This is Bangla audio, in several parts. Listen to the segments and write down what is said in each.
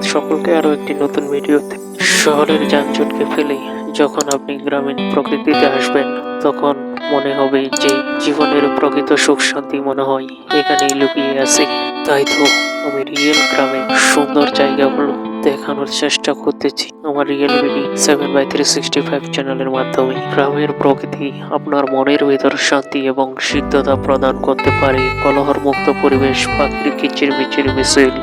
ধন্যবাদ সকলকে আরও একটি নতুন ভিডিওতে। শহরের যানজটকে ফেলে যখন আপনি গ্রামীণ প্রকৃতিতে আসবেন, তখন মনে হবে যে জীবনের প্রকৃত সুখ শান্তি মনে হয়, এখানেই লুকিয়ে আছে। তাই তো আমি রিয়েল গ্রামে সুন্দর জায়গাগুলো দেখানোর চেষ্টা করতেছি। আমার real BD seven by three sixty five চ্যানেলের মাধ্যমে গ্রামের প্রকৃতি আপনার মনের ভেতর শান্তি এবং সিদ্ধতা প্রদান করতে পারে। কলহর মুক্ত পরিবেশ পাখির কিচির মিচির মিছিল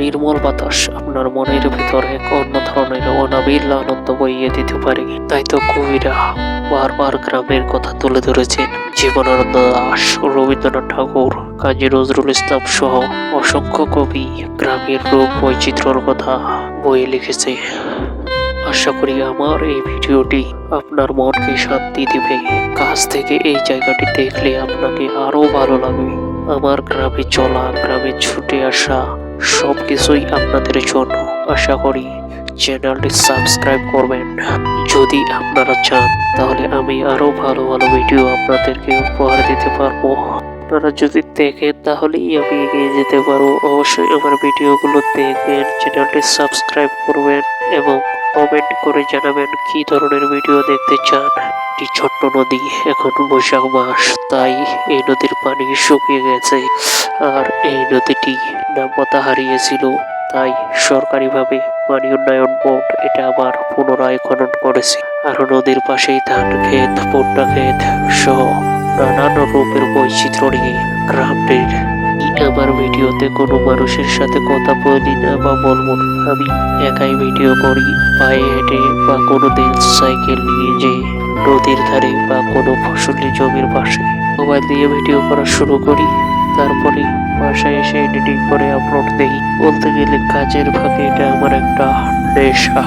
নির্মল বাতাস আপনার মনের ভিতর এক অন্য ধরনের অনাবিল আনন্দ বইয়ে দিতে পারে। তাই তো কবিরা বারবার গ্রামের কথা তুলে ধরেছেন। জীবনানন্দ দাস রবীন্দ্রনাথ ঠাকুর, কাজী নজরুল ইসলাম সহ অসংখ্য কবি গ্রামের রূপ বৈচিত্র্যর কথা বইয়ে লিখেছে। আশা করি আমার এই ভিডিওটি আপনার মনকে শান্তি দিবে। কাছ থেকে এই জায়গাটি দেখলে আপনাকে আরও ভালো লাগবে। আমার গ্রামে চলা, গ্রামে ছুটে আসা সব কিছুই আপনাদের জন্য। আশা করি চ্যানেলটি সাবস্ক্রাইব করবেন। যদি আপনারা চান, তাহলে আমি আরও ভালো ভালো ভিডিও আপনাদেরকে উপহার দিতে পারব। আপনারা যদি দেখেন, তাহলেই আমি এগিয়ে যেতে পারব। অবশ্যই আমার ভিডিওগুলো দেখবেন, চ্যানেলটি সাবস্ক্রাইব করবেন এবং কমেন্ট করে জানাবেন কি ধরনের ভিডিও দেখতে চান। একটি ছোট্ট নদী, এখন বৈশাখ মাস, তাই এই নদীর পানি শুকিয়ে গেছে। আর এই নদীটি নামতা হারিয়েছিল, তাই সরকারিভাবে পানি উন্নয়ন বোর্ড এটা আবার পুনরায় খনন করেছে। আর নদীর পাশেই ধান ক্ষেত, ভুট্টা ক্ষেত সহ নানান রূপের বৈচিত্র্য নিয়ে গ্রামটির আমার ভিডিওতে কোনো মানুষের সাথে কথা বলি না বা বলব আমি একাই ভিডিও করি, পায়ে হেঁটে বা কোনো দিন সাইকেল নিয়ে যে নদীর ধারে বা কোনো ফসলি জমির পাশে মোবাইল দিয়ে ভিডিও করা শুরু করি। তারপরে বাসায় এসে এডিটিং করে আপলোড দেই। বলতে গেলে কাজের ফাঁকে এটা আমার একটা নেশা।